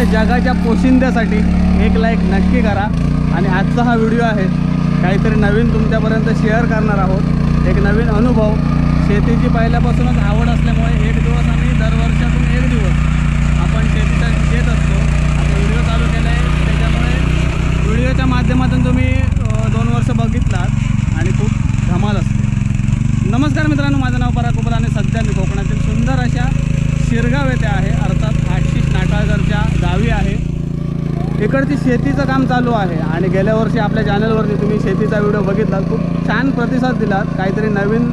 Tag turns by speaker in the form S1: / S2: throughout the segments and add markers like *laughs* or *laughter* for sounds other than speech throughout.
S1: आपल्या जगाच्या पोशिंद्यासाठी एक लाईक नक्की करा. आणि आजचा हा व्हिडिओ आहे काहीतरी नवीन तुमच्यापर्यंत शेअर करणार आहोत. एक नवीन अनुभव. शेतीची पहिल्यापासूनच आवड असल्यामुळे एक दिवस आम्ही दरवर्षातून एक दिवस आपण शेतीचा घेत असतो. आता व्हिडिओ चालू केला आहे त्याच्यामुळे व्हिडिओच्या माध्यमातून तुम्ही दोन वर्ष बघितलात आणि खूप धमाल असते. नमस्कार मित्रांनो माझं नाव पराग आणि सध्या मी कोकणातील सुंदर अशा शिरगाव येथे आहे. अर्थात नाटाळकरच्या गावी आहे. इकडची शेतीचं काम चालू आहे आणि गेल्या वर्षी आपल्या चॅनलवरती तुम्ही शेतीचा व्हिडिओ बघितला खूप छान प्रतिसाद दिलात. काहीतरी नवीन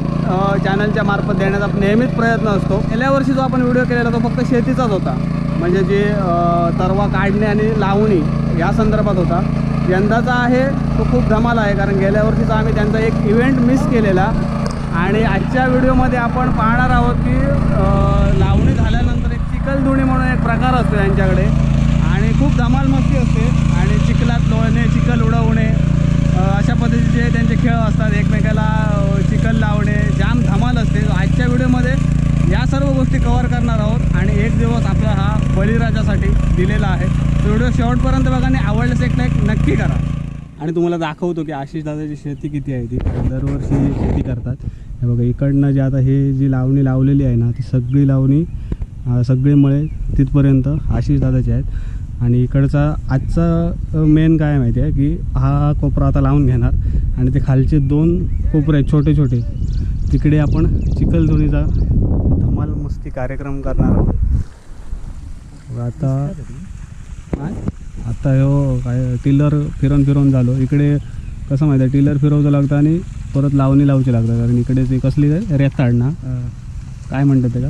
S1: चॅनलच्या मार्फत देण्याचा नेहमीच प्रयत्न असतो. गेल्या वर्षी जो आपण व्हिडिओ केलेला तो फक्त शेतीचाच होता. म्हणजे जे तरवा काढणे आणि लावणी या संदर्भात होता. यंदाचा आहे तो खूप धमाल आहे कारण गेल्या वर्षीचा आम्ही त्यांचा एक इव्हेंट मिस केलेला. आणि आजच्या व्हिडिओमध्ये आपण पाहणार आहोत की लावणी चिखलधुणी म्हणून एक प्रकार असतो यांच्याकडे. आणि खूप धमाल मस्ती असते. आणि चिखलात लोळणे चिखल उडवणे अशा पद्धतीचे त्यांचे खेळ असतात. एकमेकाला चिखल लावणे जाम धमाल असते. आजच्या व्हिडिओमध्ये या सर्व गोष्टी कवर करणार आहोत. आणि एक दिवस आपला हा बळीराजासाठी दिलेला आहे. तो व्हिडिओ शेवटपर्यंत बघा आणि आवडल्यास एक लाईक नक्की करा. आणि तुम्हाला दाखवतो की आशिष दादाची शेती किती आहे ती. दरवर्षी शेती करतात. हे बघा इकडनं जे आता हे जी लावणी लावलेली आहे ना ती सगळी लावणी सगळे मळे तिथपर्यंत आशिष दादाचे आहेत. आणि इकडचा आजचा मेन काय माहिती आहे की हा कोपरा आता लावून घेणार. आणि ते खालचे दोन कोपरे आहेत छोटे छोटे. तिकडे आपण चिखलधुणीचा धमाल मस्ती कार्यक्रम करणार आहोत. आता? आता हो काय टिलर फिरून फिरून झालो. इकडे कसं माहिती आहे टिलर फिरवचं लागतं आणि परत लावणी लावची लागतं कारण इकडे ते कसली रेताड ना? काय म्हणतात ते का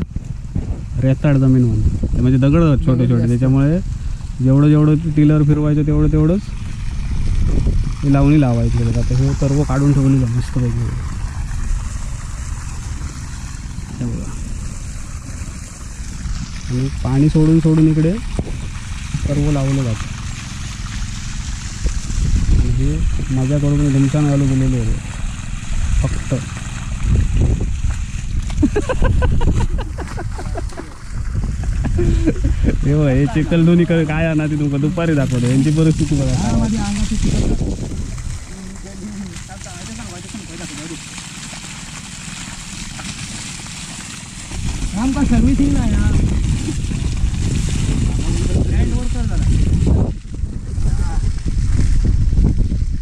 S1: रेताड जमीन म्हणतात ते म्हणजे दगड छोटे छोटे त्याच्यामुळे जेवढं जेवढं टिलर फिरवायचं तेवढं तेवढंच ते लावणी लावायची. आता हे सर्व काढून ठेवलेलं हे बघा. आणि पाणी सोडून सोडून इकडे सर्व लावलं जातं. आणि हे करून धुमशान घालू गेलेले आहे. फक्त. *laughs* हे बघा, हे चिखल दोन्ही काय आणा ती तुमका दुपारी दाखवतो. यांची परिस्थिती बघा. काय आहे.
S2: का सर्व्हिसिंग नाही ना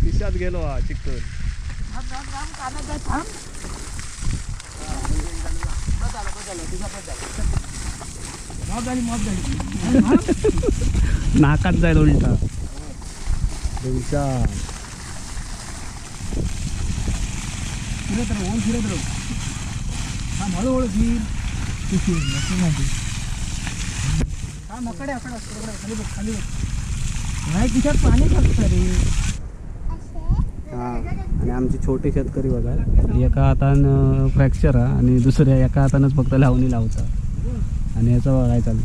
S1: खिशात गेलो हा चिखल.
S2: मॉब झाली मॉब झाली
S1: नाकात जाईल उलटा. धुमशान
S2: फिरत राहू ओल फिरत राहू. हा हळूहळू फिर किती नक्की माहिती हा मकडे. आकडे असतो इकडे खाली बघ खाली बघ. नाही तिच्यात पाणी फक्त रे.
S1: हा आणि आमचे छोटे शेतकरी बघा. एका हातानं फ्रॅक्चर आहे आणि दुसऱ्या एका हातानंच फक्त लावणी लावतात. आणि याचं काय चाललं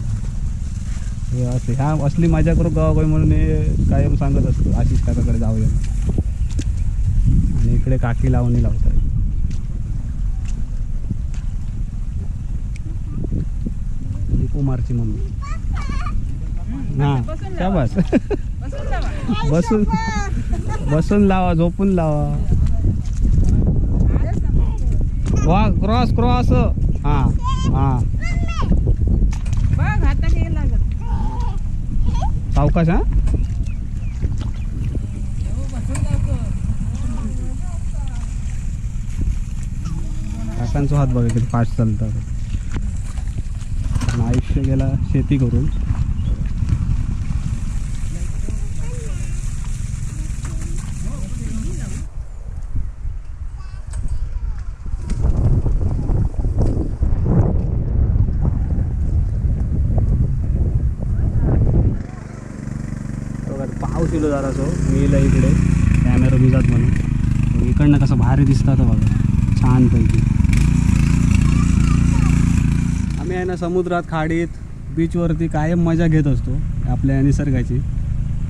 S1: हे असे ह्या असली माझ्याकडून करू गावाकडे म्हणून हे कायम सांगत असतो आशिष काकाकडे जाऊया आणि इकडे काकी लावणी लावतात ही कुमारची मम्मी. हा त्या बस? बसून बसून लावा झोपून लावा. वा क्रॉस क्रॉस. हा हा. सावकाश हा? काकांचा हात बघा किती फास्ट चालतात. आयुष्य गेला शेती करून बघा, पाऊस येलो जरा सो मी येईल इकडे कॅमेरा भिजात म्हणून मग भारी दिसतात बघा. छानपैकी. आम्ही आहे ना समुद्रात खाडीत बीचवरती कायम मजा घेत असतो आपल्या निसर्गाची.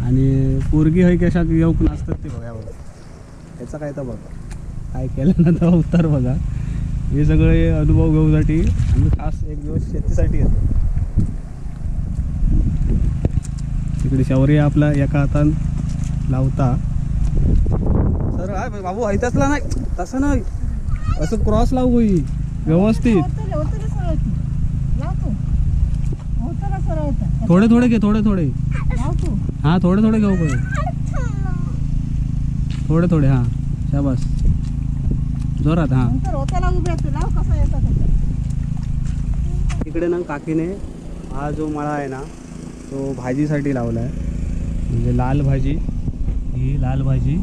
S1: आणि पोरगी है कशा येऊक नसतात ते बघा. बघा त्याचा काय तर बघा. काय केलं ना तर उत्तर बघा. हे सगळे अनुभव घेऊसाठी आम्ही खास एक दिवस शेतीसाठी येतो. तिकडे शौर्य आपला एका हातान लावता. काय बाबू ऐतसला नाही. तसं नाही. असं क्रॉस लावू होई व्यवस्थित. थोडे थोडे घे थोडे थोडे. हां थोडे थोडे घेऊ पडे थोडे थोडे हां. शाबास. जोरात हां. इकडे ना काकीने हा जो मळा आहे ना तो भाजीसाठी लावला आहे म्हणजे लाल भाजी. ही लाल भाजी.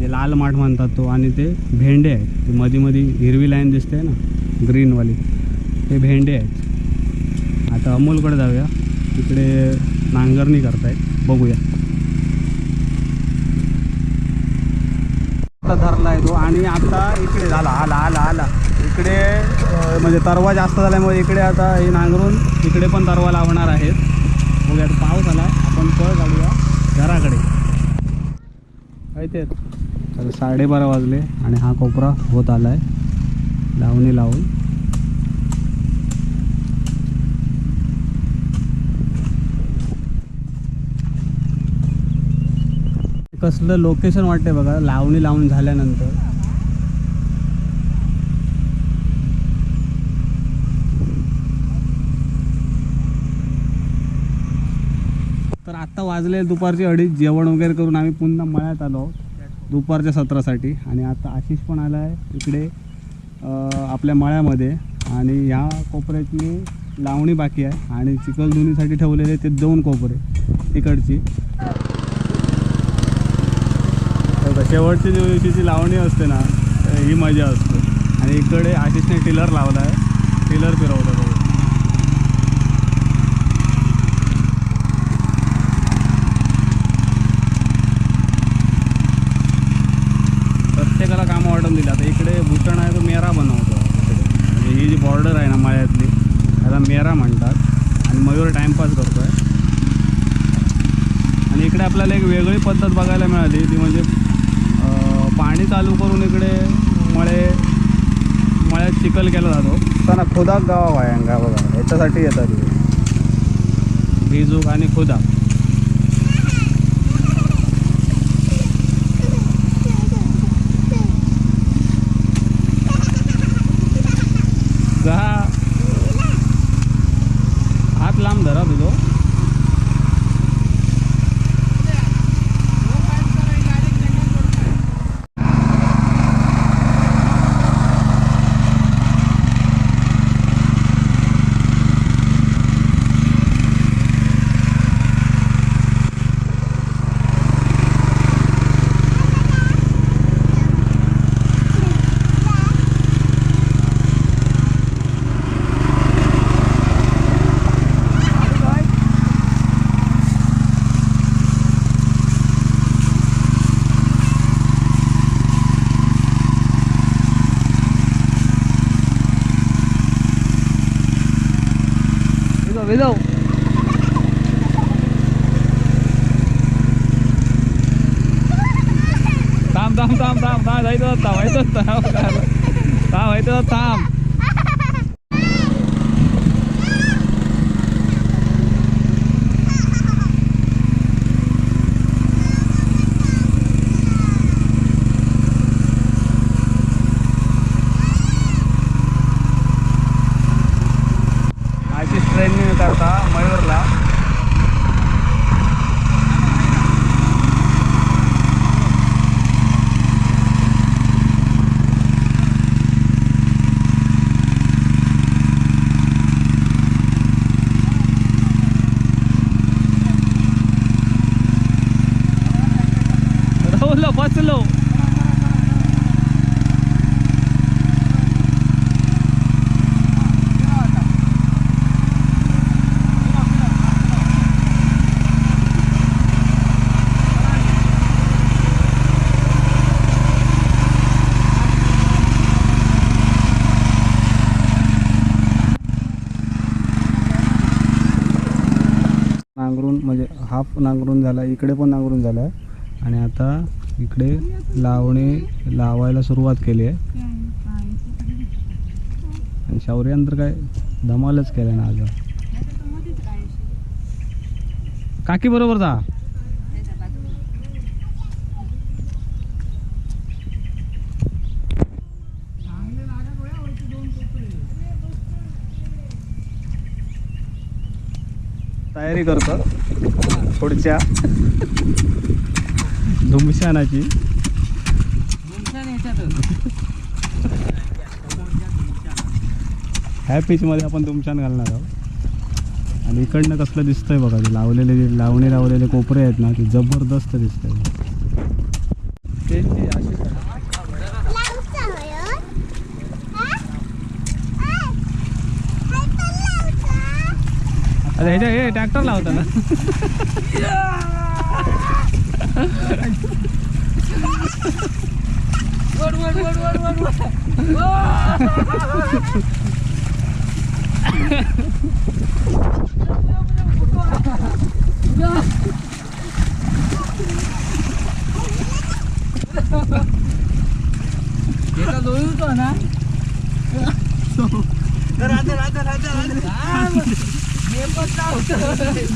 S1: म्हणजे लाल माठ म्हणतात तो आणि ते भेंडे आहेत. ती मध्ये मध्ये हिरवी लाईन दिसते ना ग्रीनवाली. ते भेंडे आहेत. आता अमोलकडे जाऊया. तिकडे नांगरणी करतायत. बघूया. आता धरला आहे तो आणि आता इकडे झाला आला आला आला. इकडे म्हणजे तरवा जास्त झाल्यामुळे इकडे आता हे नांगरून इकडे पण तरवा लावणार आहेत. बघूया आता पाऊस आला आपण पळ काढूया घराकडे. काय ते? तर साडेबारा वाजले आणि हा कोपरा होत आला आहे लावणी लावून. कसलं लोकेशन वाटते बघा लावणी लावून झाल्यानंतर. तर आत्ता वाजले दुपारची अडीच जेवण वगैरे करून आम्ही पुन्हा मळ्यात आलो दुपारच्या सत्रासाठी. आणि आता आशिष पण आला आहे इकडे आपल्या मळ्यामध्ये. आणि ह्या कोपऱ्याची लावणी बाकी आहे. आणि चिखलधुनीसाठी ठेवलेले ते दोन कोपरे तिकडची. बघा, शेवटची दिवशीची लावणी असते ना ही मजा असते. आणि इकडे आशिषने टिलर लावला आहे. टिलर फिरवलं बघा प्रत्येकाला कामं वाटून दिली आता इकडे भूषण आहे तो मेरा बनवतो इकडे. म्हणजे ही जी बॉर्डर आहे ना माळ्यातली त्याला मेरा म्हणतात आणि मयूर टाईमपास करतो आहे आणि इकडे आपल्याला एक वेगळी पद्धत मिळाली ती म्हणजे पाणी चालू करून इकडे मळे मळ्यात चिखल केला जातो. त्यांना खुदाक गाव आहे बघा याच्यासाठी येतात. भिजूक आणि खुदा गहा हात लांब धरा तुझो विलो विलो थांब थांब थांब थांब थांब जायचं थांबायचं थांब थांबायचं थांब आशिष ट्रेनने करता मयूरला राहुल बसलो नांगरून म्हणजे हाफ नांगरून झाला इकडे पण नांगरून झाला. आहे आणि आता इकडे लावणी लावायला सुरुवात केली आहे. आणि शौर्यानंतर काय धमालच केलं ना आज. काकी बरोबर जा. तयारी करतो. पुढच्या धुमशानाची. ह्या पीचमध्ये आपण धुमशान घालणार आहोत. आणि इकडनं कसलं दिसतंय बघा ते लावलेले लावणे लावलेले कोपरे आहेत ना ते जबरदस्त दिसतंय. ते అదే ట్రాక్టర్లో అవుతాను 얘가 놀거나
S2: 들어 들어 들어 들어 em có sao trời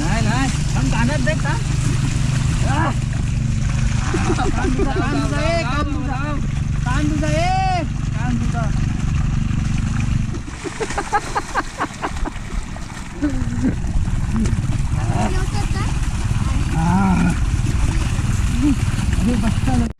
S2: này này không cả đất đất ta
S1: tan tu ra
S2: tan tu ra tan
S1: tu ra tan tu ra Ah. Ah. Ah.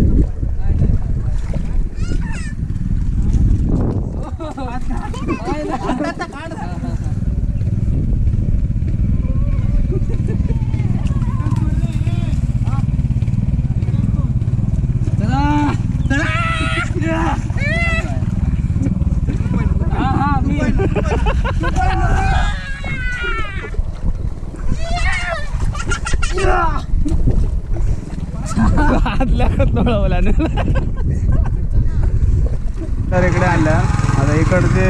S1: तर इकडे आणल्या आता इकडचे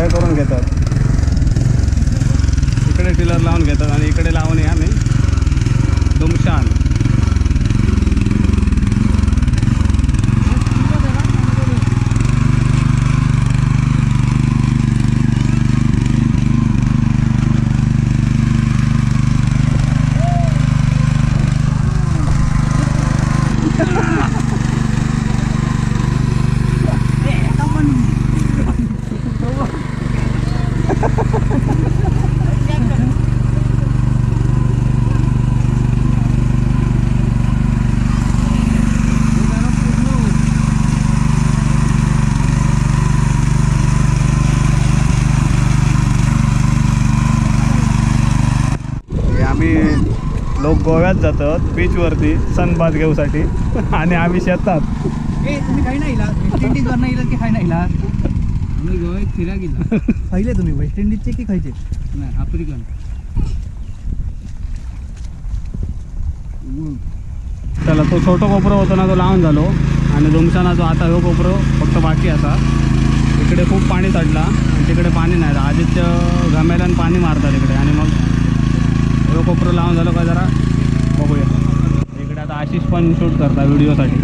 S1: हे करून घेतात. इकडे टिलर लावून घेतात आणि इकडे लावून या आम्ही दुमशान हे आम्ही लोक गोव्यात जातात बीचवरती सनबाथ घेऊसाठी. आणि आम्ही शेतात.
S2: ए तुम्ही काही नाही इलाज? वेस्ट नाही की काही नाही इलाज? आम्ही गोव्यात फिरा गेला. पहिले तुम्ही वेस्ट इंडिजचे की खायचे? नाही आफ्रिकन.
S1: चला तो छोटो कोपरो होतो ना तो लावून झालो. आणि दुमशाना जो आता ह्यो कोपरो फक्त बाकी असा इकडे खूप पाणी चढला. आणि तिकडे पाणी नाही. आदित्य गमेल्यान पाणी मारतात इकडे. आणि मग हे कोपरं लावून झालं का जरा? बघूया. इकडे आता आशिष पण शूट करता व्हिडिओसाठी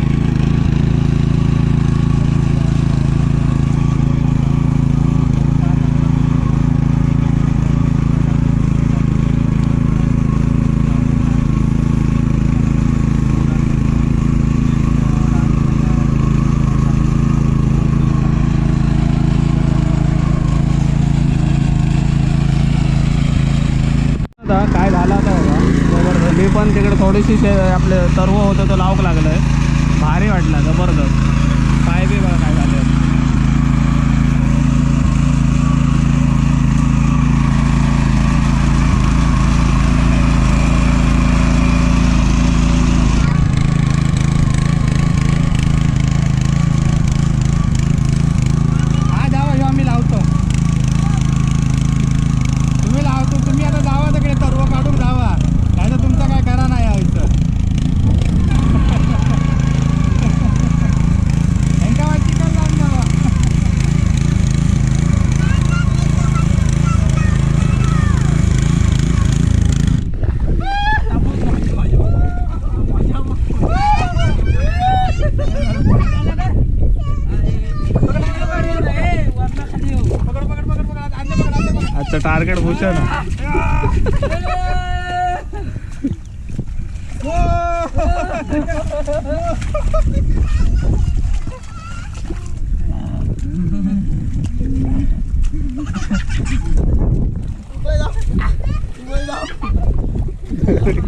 S1: आता काय झालं आता बघा बरोबर मी पण तिकडे थोडीशी सर्व होतं तो लावक लागलं आहे भारी वाटला जबरदस्त. काय बी बघा काय झालं
S2: हा जावा ह्यो आम्ही लावतो तुम्ही लावतो तुम्ही आता जावा तिकडे सर्व काढून जावा नाही तर तुमचं काय करा नाही यायचं त्यांका
S1: आजचं टार्गेट भूषण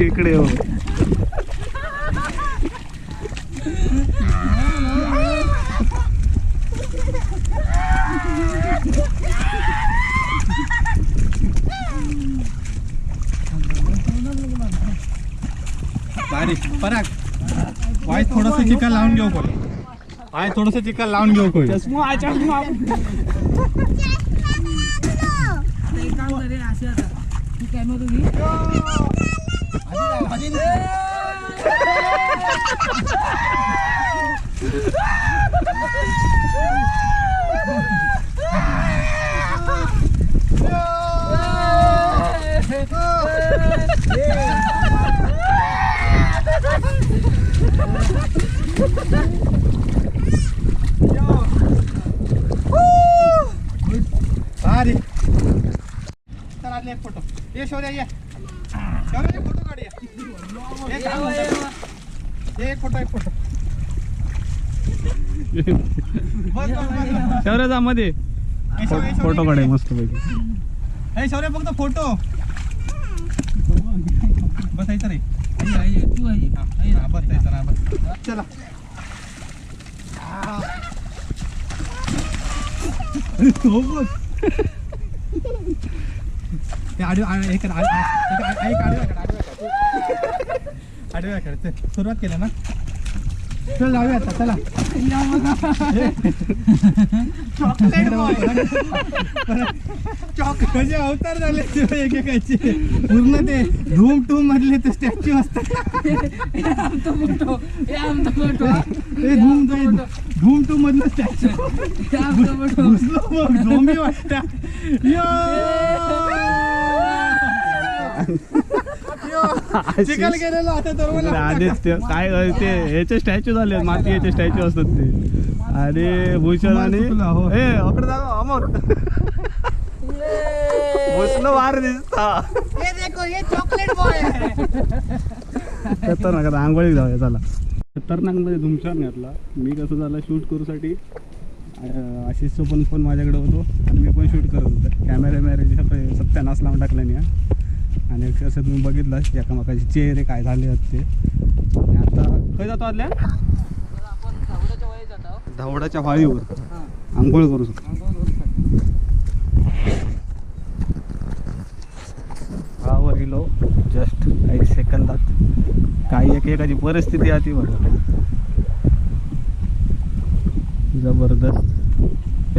S1: इकडे हो।
S3: बारीक पराग. वाय थोडस चिकन लावून घेऊ कोणी. वाय थोडस चिकन लावून घेऊ कोणी. *laughs*
S2: एक
S3: चल फोटो ये शौर्या ये शौर्या एक फोटो काढ ये. ये काय म्हणतात? ये एक फोटो एक फोटो बस, बस, बस, बस.
S1: शौर्याचा मध्ये
S3: ए, शौर्या, शौर्या,
S1: फोटो. मस्त पैकी
S3: शौर्या फक्त फोटो बसायचं रे
S2: तू आई. आई,
S3: हा, बसायचं ना बस चला हो हे हे आडव्या कर, आडव्या. आडव्या सुरुवात केलं ना चल जाऊया आता चला. चॉकलेट चॉक म्हणजे अवतार झाले ते एकेकाचे. पूर्ण ते धूम टूम मधले ते स्टॅच्यू असतात. ते धूम धूम टूम मधलं स्टॅच्यू घुसलो मग झोंबी वाटतात *laughs* चिकन गेलेलो आता तर
S1: आदित्य काय ते ह्याचे स्टॅच्यू झाले मातीचे स्टॅच्यू असतात ते. आणि भूषण आणि
S3: हो.
S1: ए अकडे जागा अमोल. *laughs* भूषण वार दिसता.
S2: ये देखो ये चॉकलेट बॉय है
S1: खतरनाक आता आंघोळीक जाऊया चला. खतरनाकमध्ये धुमशान घातला. मी कसं झालं शूट करूसाठी आशिषचं पण फोन माझ्याकडे होतो. आणि मी पण शूट करत होतो. कॅमेरा मॅरेज सगळे सत्यानाश लावून टाकल्याने आणि कसं तुम्ही बघितलं एकामेकाचे चेहरे काय झाले आहेत ते. आणि आता खय जातो आदल्या? धावडाच्या वाळीवर.
S2: हा.
S1: आंघोळ करू शकतो.
S2: आंघोळ करू शकतो.
S1: वावर गेलो जस्ट काही सेकंदात. काही एक एकाची परिस्थिती आती बघा. जबरदस्त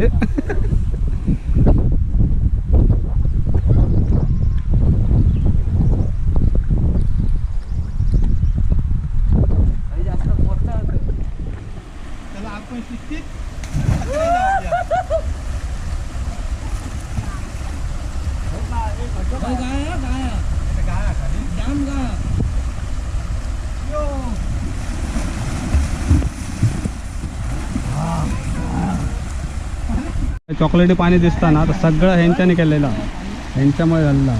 S1: *laughs* हे.
S2: काही जास्त मोठा होतं.
S3: चला आपण शिस्तीत
S2: अरे गाया गाया
S3: गाया खाली
S2: जाम गाया
S1: चॉकलेटी पाणी दिसताना तर सगळं ह्यांच्याने केलेलं. ह्यांच्यामुळे झालेलं.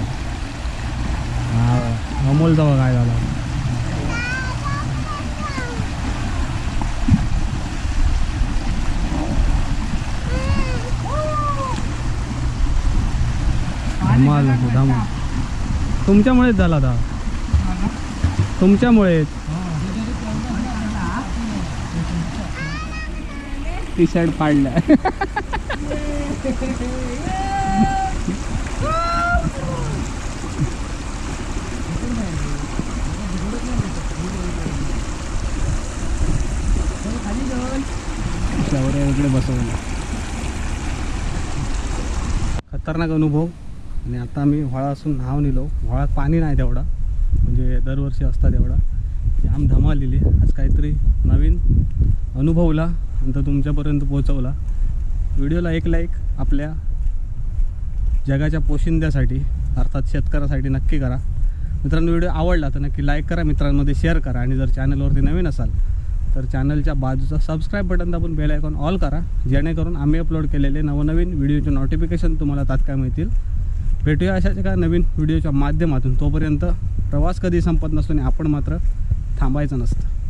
S1: हा अमोलचा बघा काय झाला. धमाल धमाल. तुमच्यामुळेच झाला आता. तुमच्यामुळेच. टी शर्ट पाडलाय शौर्य बसवलं. खतरनाक अनुभव. आणि आता आम्ही व्हाळा असून नाव नेलो. व्हाळात पाणी नाही तेवढा. म्हणजे दरवर्षी असतात एवढा जाम धमालेली आज काहीतरी नवीन अनुभवला नंतर तुमच्यापर्यंत पोहोचवला. व्हिडिओला एक लाईक आपल्या जगाच्या पोशिंद्यासाठी अर्थात शेतकऱ्यासाठी नक्की करा. मित्रांनो व्हिडिओ आवडला तर नक्की लाईक करा मित्रांमध्ये शेअर करा आणि जर चॅनलवरती नवीन असाल तर चॅनलच्या बाजूचा सबस्क्राईब बटन दाबून बेल आयकॉन ऑल करा जेणेकरून आम्ही अपलोड केलेले नवनवीन व्हिडिओचे नोटिफिकेशन तुम्हाला तात्काळ मिळतील. भेटूया अशाच एका नवीन व्हिडिओच्या माध्यमातून. तोपर्यंत प्रवास कधी संपत नसतो आणि आपण मात्र थांबायचं नसतं.